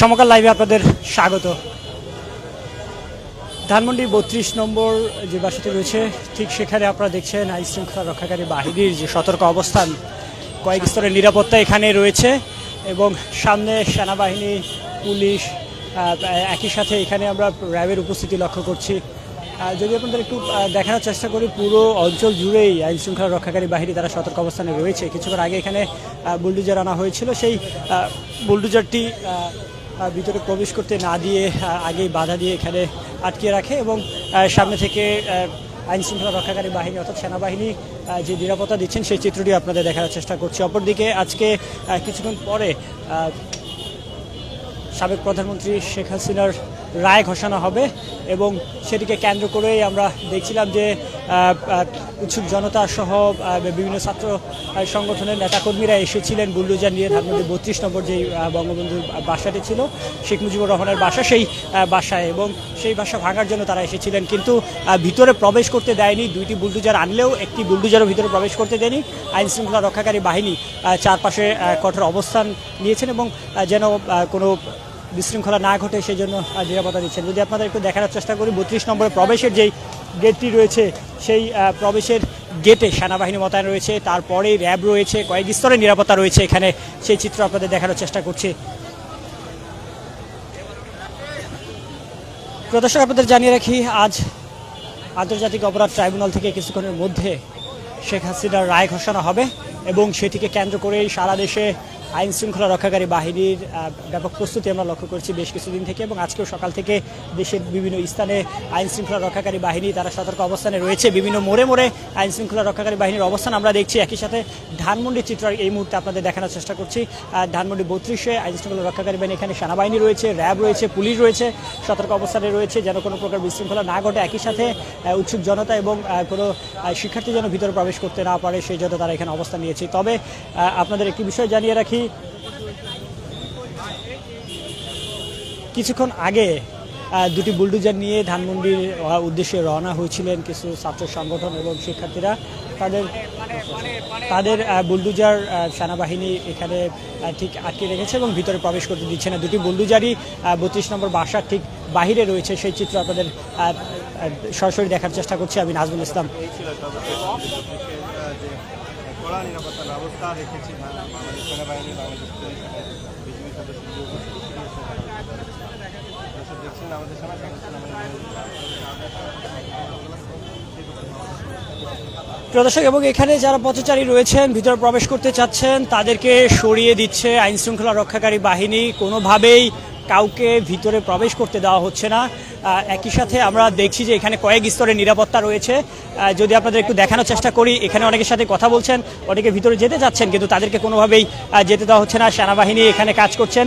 সমকাল লাইভে আপনাদের স্বাগত। ধানমন্ডি বত্রিশ নম্বর যে বাসাটি রয়েছে, ঠিক সেখানে আপনারা দেখছেন আইন শৃঙ্খলা রক্ষাকারী বাহিনীর যে সতর্ক অবস্থান। কয়েক স্তরের নিরাপত্তা এখানে রয়েছে এবং সামনে সেনাবাহিনী, পুলিশ একই সাথে এখানে আমরা র্যাবের উপস্থিতি লক্ষ্য করছি। যদি আপনাদের একটু দেখানোর চেষ্টা করি, পুরো অঞ্চল জুড়েই আইন শৃঙ্খলা রক্ষাকারী বাহিনী তারা সতর্ক অবস্থানে রয়েছে। কিছুক্ষণ আগে এখানে বুলডুজার আনা হয়েছিল। সেই বুলডুজারটি ভিতরে প্রবেশ করতে না দিয়ে আগেই বাধা দিয়ে এখানে আটকে রাখে এবং সামনে থেকে আইন শৃঙ্খলা রক্ষাকারী বাহিনী অর্থাৎ সেনাবাহিনী যে নিরাপত্তা দিচ্ছেন সেই চিত্রটি আপনাদের দেখার চেষ্টা করছি। অপরদিকে আজকে কিছুক্ষণ পরে সাবেক প্রধানমন্ত্রী শেখ হাসিনার রায় ঘোষণা হবে এবং সেটিকে কেন্দ্র করেই আমরা দেখছিলাম যে উৎসুক জনতা সহ বিভিন্ন ছাত্র সংগঠনের নেতাকর্মীরা এসেছিলেন বুলডোজার নিয়ে ধানমন্ডি বত্রিশ নম্বর যেই বঙ্গবন্ধুর বাসাটি ছিল, শেখ মুজিবুর রহমানের বাসা সেই বাসায় এবং সেই বাসা ভাঙার জন্য তারা এসেছিলেন কিন্তু ভিতরে প্রবেশ করতে দেয়নি, দুইটি বুলডোজার আনলেও একটি বুলডোজারও ভিতরে প্রবেশ করতে দেয়নি আইন শৃঙ্খলা রক্ষাকারী বাহিনী চারপাশে কঠোর অবস্থান নিয়েছেন এবং যেন কোনো বিশৃঙ্খলা না ঘটে সেই জন্য নিরাপত্তা দিচ্ছেন। যদি আপনাদের একটু দেখানোর চেষ্টা করি, বত্রিশ নম্বরে প্রবেশের যেই গেটটি রয়েছে, সেই প্রবেশের গেটে সেনাবাহিনী মোতায়েন রয়েছে, তারপরেই র্যাব রয়েছে, কয়েক স্তরে নিরাপত্তা রয়েছে এখানে। সেই চিত্র আপনাদের দেখানোর চেষ্টা করছি। প্রদর্শক আপনাদের জানিয়ে রাখি, আজ আন্তর্জাতিক অপরাধ ট্রাইব্যুনাল থেকে কিছুক্ষণের মধ্যে শেখ হাসিনার রায় ঘোষণা হবে এবং সেটিকে কেন্দ্র করেই সারা দেশে আইন শৃঙ্খলা রক্ষাকারী বাহিনীর ব্যাপক প্রস্তুতি আমরা লক্ষ্য করছি বেশ কিছুদিন থেকে এবং আজকেও সকাল থেকে দেশের বিভিন্ন স্থানে আইন শৃঙ্খলা রক্ষাকারী বাহিনী তারা সতর্ক অবস্থানে রয়েছে। বিভিন্ন মোড়ে মোড়ে আইন শৃঙ্খলা রক্ষাকারী বাহিনীর অবস্থান আমরা দেখছি। একই সাথে ধানমন্ডির চিত্র এই মুহূর্তে আপনাদের দেখানোর চেষ্টা করছি। ধানমন্ডি বত্রিশে আইন শৃঙ্খলা রক্ষাকারী বাহিনী, এখানে সেনাবাহিনী রয়েছে, র্যাব রয়েছে, পুলিশ রয়েছে, সতর্ক অবস্থানে রয়েছে যেন কোনো প্রকার বিশৃঙ্খলা না ঘটে। একই সাথে উৎসুক জনতা এবং কোনো শিক্ষার্থী যেন ভিতরে প্রবেশ করতে না পারে, সেই জন্য তারা এখানে অবস্থান নিয়েছে। তবে আপনাদের একটি বিষয় জানিয়ে রাখি কিছুক্ষণ আগে দুটি বুলডোজার নিয়ে ধানমন্ডির উদ্দেশ্যে রওনা হয়েছিলেন কিছু ছাত্র সংগঠন এবং শিক্ষার্থীরা। তাদের তাদের বুলডোজার সেনাবাহিনী এখানে ঠিক আটকে রেখেছে এবং ভিতরে প্রবেশ করতে দিচ্ছে না। দুটি বুলডোজারই বত্রিশ নম্বর বাসার ঠিক বাহিরে রয়েছে। সেই চিত্র আপনাদের সরাসরি দেখার চেষ্টা করছি আমি নাজমুল ইসলাম। কড়া নিরাপত্তা ব্যবস্থা রেখেছি। বাংলাদেশ সেনাবাহিনী, বাংলাদেশ এবং সদস্য দেখছেন আমাদের সঙ্গে প্রদর্শক এবং এখানে যারা পথচারী রয়েছেন, ভিতরে প্রবেশ করতে চাচ্ছেন, তাদেরকে সরিয়ে দিচ্ছে আইন শৃঙ্খলা রক্ষাকারী বাহিনী। কোনোভাবেই কাউকে ভিতরে প্রবেশ করতে দেওয়া হচ্ছে না। একই সাথে আমরা দেখছি যে এখানে কয়েক স্তরের নিরাপত্তা রয়েছে। যদি আপনাদের একটু দেখানোর চেষ্টা করি, এখানে অনেকের সাথে কথা বলছেন, অনেকে ভিতরে যেতে চাচ্ছেন কিন্তু তাদেরকে কোনোভাবেই যেতে দেওয়া হচ্ছে না। সেনাবাহিনী এখানে কাজ করছেন।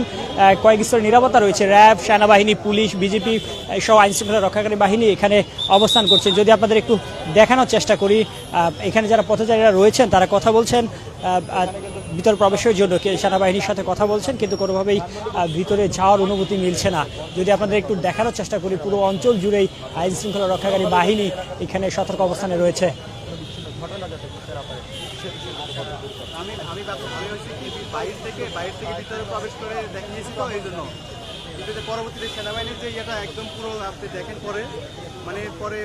কয়েক স্তরের নিরাপত্তা রয়েছে। র্যাব, সেনাবাহিনী, পুলিশ, বিজেপি সব আইন শৃঙ্খলা রক্ষাকারী বাহিনী এখানে অবস্থান করছেন যদি আপনাদের একটু দেখানোর চেষ্টা করি এখানে যারা পথচারীরা রয়েছেন, তারা কথা বলছেন। ভিতর প্রবেশের জন্য সেনাবাহিনীর সাথে কথা বলছেন, কিন্তু কোনোভাবেই ভিতরে যাওয়ার অনুমতি মিলছে না। যদি আপনাদের একটু দেখানোর চেষ্টা করি, পুরো অঞ্চল জুড়েই আইন শৃঙ্খলা রক্ষাকারী বাহিনী এখানে সতর্ক অবস্থানে রয়েছে। ভিতরে প্রবেশ করে তো, এই জন্য। কিন্তু পরবর্তীতে সেনাবাহিনীর যে ইয়েটা একদম পুরো আপনি দেখেন পরে মানে পরে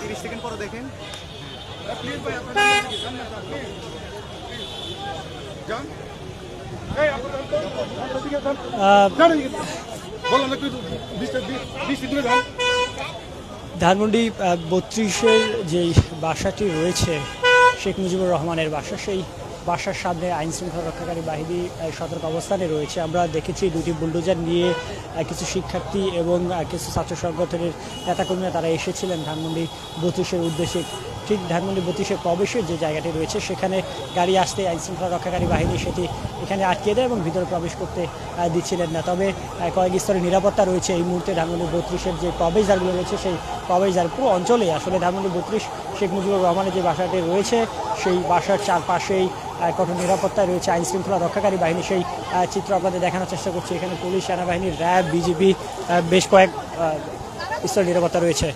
তিরিশ সেকেন্ড পরে দেখেন। যান ধানমন্ডি বত্রিশের যেই বাসাটি রয়েছে শেখ মুজিবুর রহমানের বাসা সেই বাসার সামনে আইন শৃঙ্খলা রক্ষাকারী বাহিনী সতর্ক অবস্থানে রয়েছে। আমরা দেখেছি দুটি বুলডোজার নিয়ে কিছু শিক্ষার্থী এবং কিছু ছাত্র সংগঠনের নেতাকর্মীরা তারা এসেছিলেন ধানমন্ডি বত্রিশের উদ্দেশ্যে। ঠিক ধানমন্ডি বত্রিশের প্রবেশের যে জায়গাটি রয়েছে, সেখানে গাড়ি আসতে আইন শৃঙ্খলা রক্ষাকারী বাহিনী সেটি এখানে আটকে দেয় এবং ভিতরে প্রবেশ করতে দিচ্ছিলেন না। তবে কয়েক স্তরের নিরাপত্তা রয়েছে এই মুহূর্তে ধানমন্ডি বত্রিশের যে প্রবেশদ্বারগুলো রয়েছে, সেই প্রবেশদ্বার পুরো অঞ্চলে। আসলে ধানমন্ডি বত্রিশ শেখ মুজিবুর রহমানের যে বাসাটি রয়েছে, সেই বাসার চারপাশেই কঠোর নিরাপত্তায় রয়েছে আইন শৃঙ্খলা রক্ষাকারী বাহিনী। সেই চিত্র আপনাদের দেখানোর চেষ্টা করছি। এখানে পুলিশ সেনাবাহিনী র্যাব বিজিবি বেশ কয়েক আহ, স্তরের নিরাপত্তা রয়েছে।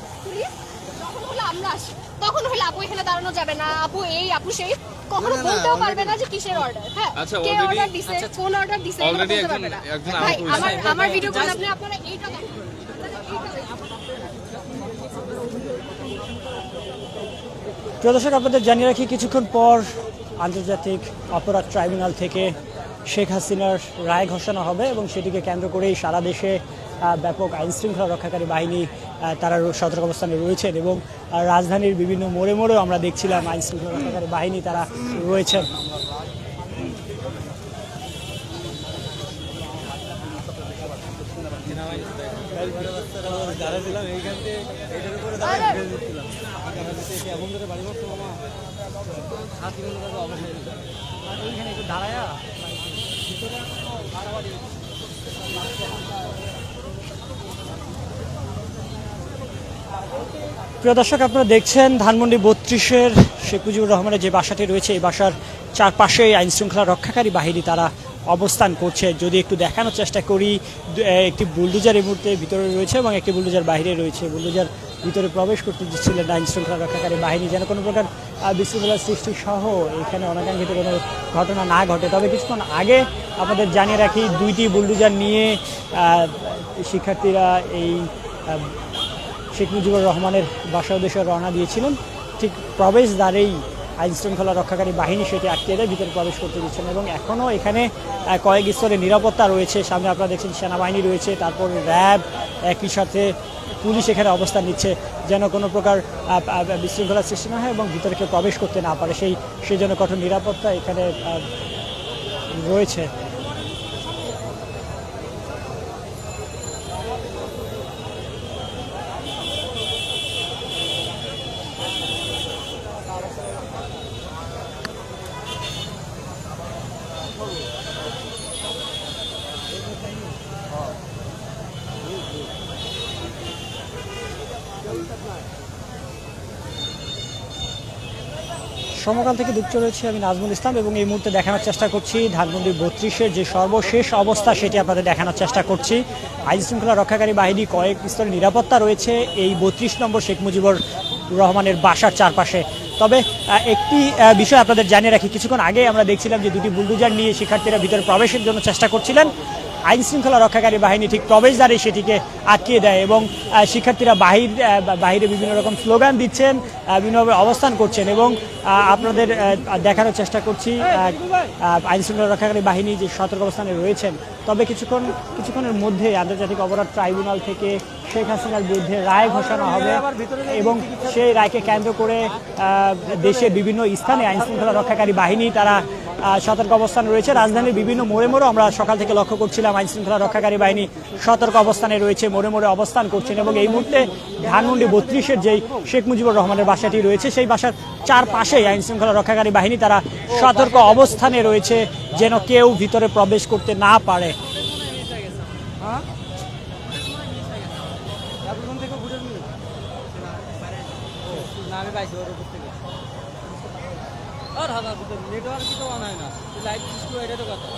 যখন হলো আমরা আসি তখন হলো আপু এখানে দাঁড়ানো যাবে না। আপু এই আপু সেই। কখনো বলতেও পারবে না যে কিসের অর্ডার হ্যাঁ আচ্ছা, কে অর্ডার দিছে কোন অর্ডার দিছে এগুলো একজন- একজন ভাই আহত হয়েছে। আমার আমার ভিডিও করলে আপনি আপনারা এইটা দেখেন। প্রিয় দর্শক আপনাদের জানিয়ে রাখি কিছুক্ষণ পর আন্তর্জাতিক অপরাধ ট্রাইব্যুনাল থেকে শেখ হাসিনার রায় ঘোষণা হবে এবং সেটিকে কেন্দ্র করেই সারা দেশে ব্যাপক আইন শৃঙ্খলা রক্ষাকারী বাহিনী তারা সতর্ক অবস্থানে রয়েছেন এবং রাজধানীর বিভিন্ন মোড়ে মোড়েও আমরা দেখছিলাম আইন শৃঙ্খলা রক্ষাকারী বাহিনী তারা রয়েছেন। প্রিয় দর্শক, আপনারা দেখছেন ধানমন্ডি বত্রিশের শেখ মুজিবুর রহমানের যে বাসাটি রয়েছে, এই বাসার চারপাশে আইনশৃঙ্খলা রক্ষাকারী বাহিনী, তারা অবস্থান করছে। যদি একটু দেখানোর চেষ্টা করি একটি বুলডোজার এই মুহূর্তে ভিতরে রয়েছে এবং একটি বুলডোজার বাইরে রয়েছে। বুলডোজার ভিতরে প্রবেশ করতে দিচ্ছিলেন আইন শৃঙ্খলা রক্ষাকারী বাহিনী। যেন কোনো প্রকার বিশৃঙ্খলার সৃষ্টি সহ এখানে অনাকাঙ্ক্ষিত কোনো ঘটনা না ঘটে। তবে কিছুক্ষণ আগে আমাদের জানিয়ে রাখি, দুইটি বুলডোজার নিয়ে শিক্ষার্থীরা এই শেখ মুজিবুর রহমানের বাসা উদ্দেশ্যে রওনা দিয়েছিলেন। ঠিক প্রবেশদ্বারেই আইন শৃঙ্খলা রক্ষাকারী বাহিনী সেটি আটকে দেয়, ভিতরে প্রবেশ করতে দিচ্ছেন এবং এখনও এখানে কয়েক স্তরে নিরাপত্তা রয়েছে। সামনে আপনারা দেখছেন সেনাবাহিনী রয়েছে, তারপর র্যাব একই সাথে পুলিশ এখানে অবস্থান নিচ্ছে, যেন কোনো প্রকার বিশৃঙ্খলার সৃষ্টি না হয় এবং ভিতরে কেউ প্রবেশ করতে না পারে। সেই সেই জন্য কঠোর নিরাপত্তা এখানে রয়েছে। সমকাল থেকে যুক্ত রয়েছে আমি নাজমুল ইসলাম এবং এই মুহূর্তে দেখানোর চেষ্টা করছি ধানমন্ডি বত্রিশের যে সর্বশেষ অবস্থা সেটি আপনাদের দেখানোর চেষ্টা করছি। আইন শৃঙ্খলা রক্ষাকারী বাহিনী কয়েক স্তরে নিরাপত্তা রয়েছে, এই বত্রিশ নম্বর শেখ মুজিবুর রহমানের বাসার চারপাশে। তবে একটি বিষয় আপনাদের জানিয়ে রাখি, কিছুক্ষণ আগে আমরা দেখছিলাম যে দুটি বুলডোজার নিয়ে শিক্ষার্থীরা ভিতরে প্রবেশের জন্য চেষ্টা করছিলেন। আইন শৃঙ্খলা রক্ষাকারী বাহিনী ঠিক প্রবেশদ্বারে সেটিকে আটকিয়ে দেয় এবং শিক্ষার্থীরা বাহির বাহিরে বিভিন্ন রকম স্লোগান দিচ্ছেন বিভিন্নভাবে অবস্থান করছেন এবং আপনাদের দেখানোর চেষ্টা করছি আইন শৃঙ্খলা রক্ষাকারী বাহিনী যে সতর্ক অবস্থানে রয়েছেন। তবে কিছুক্ষণ কিছুক্ষণের মধ্যে আন্তর্জাতিক অপরাধ ট্রাইব্যুনাল থেকে শেখ হাসিনার বিরুদ্ধে রায় ঘোষণা হবে এবং সেই রায়কে কেন্দ্র করে দেশের বিভিন্ন স্থানে আইন শৃঙ্খলা রক্ষাকারী বাহিনী তারা সতর্ক অবস্থান রয়েছে। রাজধানীর বিভিন্ন মোড়ে মোড়ে আমরা সকাল থেকে লক্ষ্য করছিলাম আইন শৃঙ্খলা রক্ষাকারী বাহিনী সতর্ক অবস্থানে রয়েছে, মোড়ে মোড়ে অবস্থান করছেন এবং এই মুহূর্তে ধানমন্ডি বত্রিশের যেই শেখ মুজিবুর রহমানের বাসাটি রয়েছে, সেই বাসার চারপাশেই আইন শৃঙ্খলা রক্ষাকারী বাহিনী তারা সতর্ক অবস্থানে রয়েছে যেন কেউ ভিতরে প্রবেশ করতে না পারে। থেকে আর হাজার নেটওয়ার্কই তো অন হয় না লাইট স্কুল এটা তো কথা।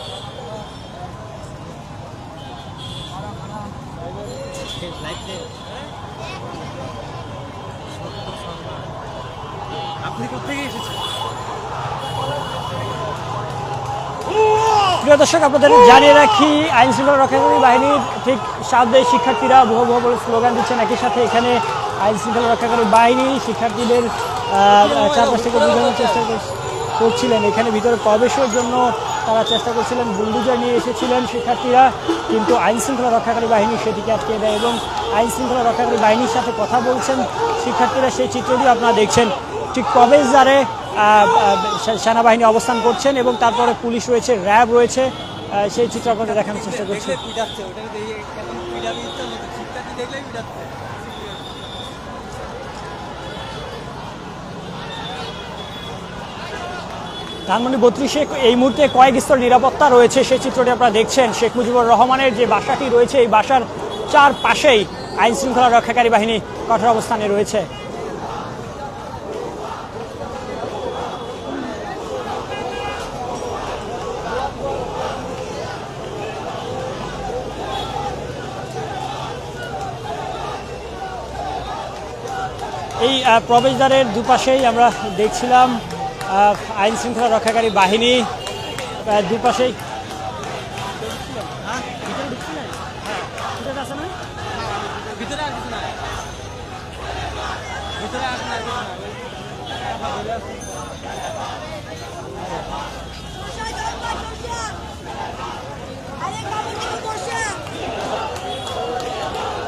আপনি কোথেকে এসেছেন? প্রিয় দর্শক আপনাদের জানিয়ে রাখি আইন শৃঙ্খলা রক্ষাকারী বাহিনীর ঠিক সামনে শিক্ষার্থীরা ভুয়া ভুয়া বলে স্লোগান দিচ্ছেন। একই সাথে এখানে আইন শৃঙ্খলা রক্ষাকারী বাহিনী শিক্ষার্থীদের চারপাশ থেকে বোঝানোর চেষ্টা কর- করছিলেন। এখানে ভিতরে প্রবেশের জন্য তারা চেষ্টা করছিলেন, বুলডুজার নিয়ে এসেছিলেন শিক্ষার্থীরা। কিন্তু আইনশৃঙ্খলা রক্ষাকারী বাহিনী সেটিকে আটকে দেয় এবং আইনশৃঙ্খলা রক্ষাকারী বাহিনীর সাথে কথা বলছেন শিক্ষার্থীরা। সেই চিত্রটি আপনারা দেখছেন। ঠিক প্রবেশদ্বারে সেনাবাহিনী অবস্থান করছেন এবং তারপরে পুলিশ রয়েছে, র্যাব রয়েছে সেই চিত্র আপনাদের দেখানোর চেষ্টা করছি। ধানমন্ডি বত্রিশে এই মুহূর্তে কয়েক স্তর নিরাপত্তা রয়েছে। সেই চিত্রটি আপনারা দেখছেন। শেখ মুজিবুর রহমানের যে বাসাটি রয়েছে, এই বাসার চার পাশেই আইন শৃঙ্খলা রক্ষাকারী বাহিনী কঠোর অবস্থানে রয়েছে। এই প্রবেশদ্বারের দুপাশেই আমরা দেখছিলাম আইন শৃঙ্খলা রক্ষাকারী বাহিনী দুপাশেই।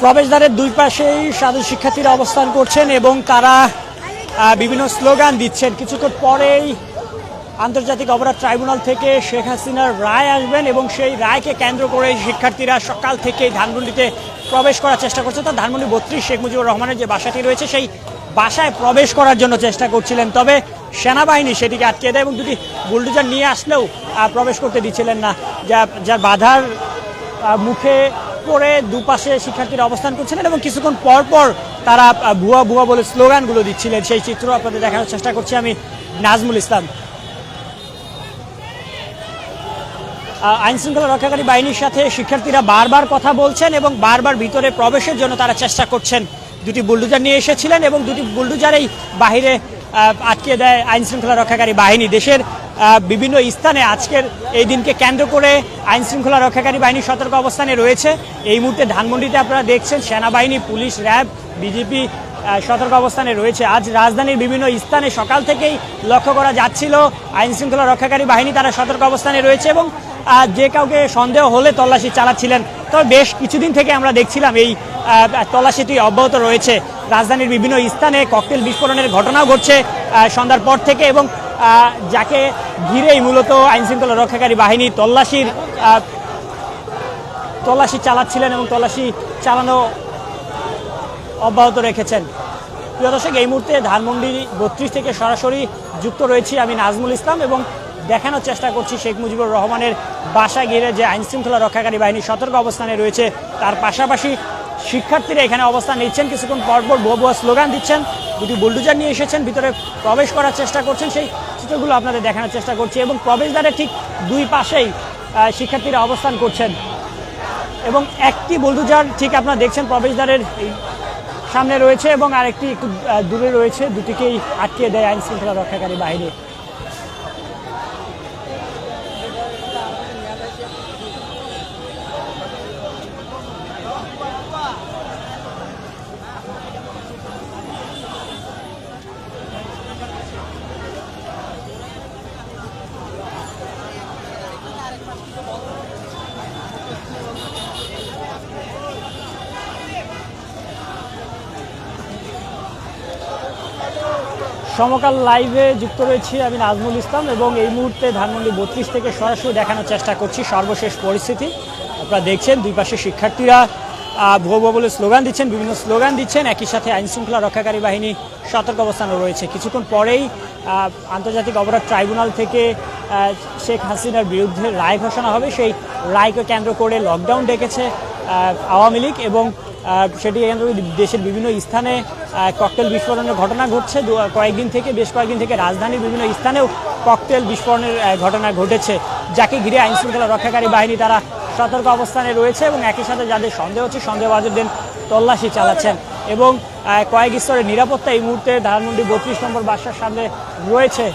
প্রবেশদ্বারের দুই পাশেই সাধু শিক্ষার্থীরা অবস্থান করছেন এবং তারা বিভিন্ন স্লোগান দিচ্ছেন। কিছুক্ষণ পরেই আন্তর্জাতিক অপরাধ ট্রাইব্যুনাল থেকে শেখ হাসিনার রায় আসবেন এবং সেই রায়কে কেন্দ্র করে শিক্ষার্থীরা সকাল থেকেই ধানমন্ডিতে প্রবেশ করার চেষ্টা করছে। তো ধানমন্ডি বত্রিশ শেখ মুজিবুর রহমানের যে বাসাটি রয়েছে, সেই বাসায় প্রবেশ করার জন্য চেষ্টা করছিলেন। তবে সেনাবাহিনী সেটিকে আটকে দেয় এবং দুটি বুলডোজার নিয়ে আসলেও প্রবেশ করতে দিচ্ছিলেন না। যা যার বাধার মুখে পড়ে দুপাশে শিক্ষার্থীরা অবস্থান করছিলেন এবং কিছুক্ষণ পর পর তারা ভুয়া ভুয়া বলে স্লোগানগুলো দিচ্ছিলেন। সেই চিত্র আপনাদের দেখানোর চেষ্টা করছি আমি, নাজমুল ইসলাম। আইন শৃঙ্খলা রক্ষাকারী বাহিনীর সাথে শিক্ষার্থীরা বারবার কথা বলছেন এবং বারবার ভিতরে প্রবেশের জন্য তারা চেষ্টা করছেন। দুটি বুলডোজার নিয়ে এসেছিলেন এবং দুটি বুলডোজারেই বাহিরে আটকে দেয় আইন শৃঙ্খলা রক্ষাকারী বাহিনী। দেশের বিভিন্ন স্থানে আজকের এই দিনকে কেন্দ্র করে আইন শৃঙ্খলা রক্ষাকারী বাহিনী সতর্ক অবস্থানে রয়েছে। এই মুহূর্তে ধানমন্ডিতে আপনারা দেখছেন সেনাবাহিনী, পুলিশ, র্যাব, বিজেপি সতর্ক অবস্থানে রয়েছে। আজ রাজধানীর বিভিন্ন স্থানে সকাল থেকেই লক্ষ্য করা যাচ্ছিল আইন শৃঙ্খলা রক্ষাকারী বাহিনী, তারা সতর্ক অবস্থানে রয়েছে এবং যে কাউকে সন্দেহ হলে তল্লাশি চালাচ্ছিলেন। তবে বেশ কিছুদিন থেকে আমরা দেখছিলাম এই তল্লাশিটি অব্যাহত রয়েছে। রাজধানীর বিভিন্ন স্থানে ককটেল বিস্ফোরণের ঘটনাও ঘটছে সন্ধ্যার পর থেকে এবং যাকে ঘিরেই মূলত আইন শৃঙ্খলা রক্ষাকারী বাহিনী তল্লাশির তল্লাশি চালাচ্ছিলেন এবং তল্লাশি চালানো অব্যাহত রেখেছেন। প্রিয় দর্শক, এই মুহূর্তে ধানমন্ডি বত্রিশ থেকে সরাসরি যুক্ত রয়েছি আমি নাজমুল ইসলাম এবং দেখানোর চেষ্টা করছি শেখ মুজিবুর রহমানের বাসা ঘিরে যে আইন শৃঙ্খলা রক্ষাকারী বাহিনী সতর্ক অবস্থানে রয়েছে, তার পাশাপাশি শিক্ষার্থীরা এখানে অবস্থান নিচ্ছেন। কিছুক্ষণ পরপর ভুয়া স্লোগান দিচ্ছেন। দুটি বুলডোজার নিয়ে এসেছেন। ভিতরে প্রবেশ করার চেষ্টা করছেন। সেই চিত্রগুলো আপনাদের দেখানোর চেষ্টা করছি এবং প্রবেশদ্বারের ঠিক দুই পাশেই শিক্ষার্থীরা অবস্থান করছেন। এবং একটি বুলডোজার ঠিক আপনারা দেখছেন প্রবেশদ্বারের সামনে রয়েছে এবং আরেকটি একটু দূরে রয়েছে। দুটিকেই আটকে দেয় আইন শৃঙ্খলা রক্ষাকারী বাহিনী। সমকাল লাইভে যুক্ত রয়েছি আমি নাজমুল ইসলাম এবং এই মুহূর্তে ধানমন্ডি বত্রিশ থেকে সরাসরি দেখানোর চেষ্টা করছি সর্বশেষ পরিস্থিতি। আপনারা দেখছেন, দুই পাশে শিক্ষার্থীরা ভুয়ো বলে স্লোগান দিচ্ছেন, বিভিন্ন স্লোগান দিচ্ছেন। একই সাথে আইনশৃঙ্খলা রক্ষাকারী বাহিনী সতর্ক অবস্থানে রয়েছে। কিছুক্ষণ পরেই আন্তর্জাতিক অপরাধ ট্রাইব্যুনাল থেকে শেখ হাসিনার বিরুদ্ধে রায় ঘোষণা হবে। সেই রায়কে কেন্দ্র করে লকডাউন ডেকেছে আওয়ামী লীগ এবং সেটি কেন্দ্র করে দেশের বিভিন্ন স্থানে ককটেল বিস্ফোরণের ঘটনা ঘটছে। কয়েকদিন থেকে, বেশ কয়েকদিন থেকে রাজধানীর বিভিন্ন স্থানেও ককটেল বিস্ফোরণের ঘটনা ঘটেছে। যাকে ঘিরে আইন শৃঙ্খলা রক্ষাকারী বাহিনী তারা সতর্ক অবস্থানে রয়েছে এবং একই সাথে যাদের সন্দেহ হচ্ছে সন্দেহবাদীদের তল্লাশি চালাচ্ছেন এবং কয়েক স্তরের নিরাপত্তা এই মুহূর্তে ধানমন্ডি বত্রিশ নম্বর বাসার সামনে রয়েছে।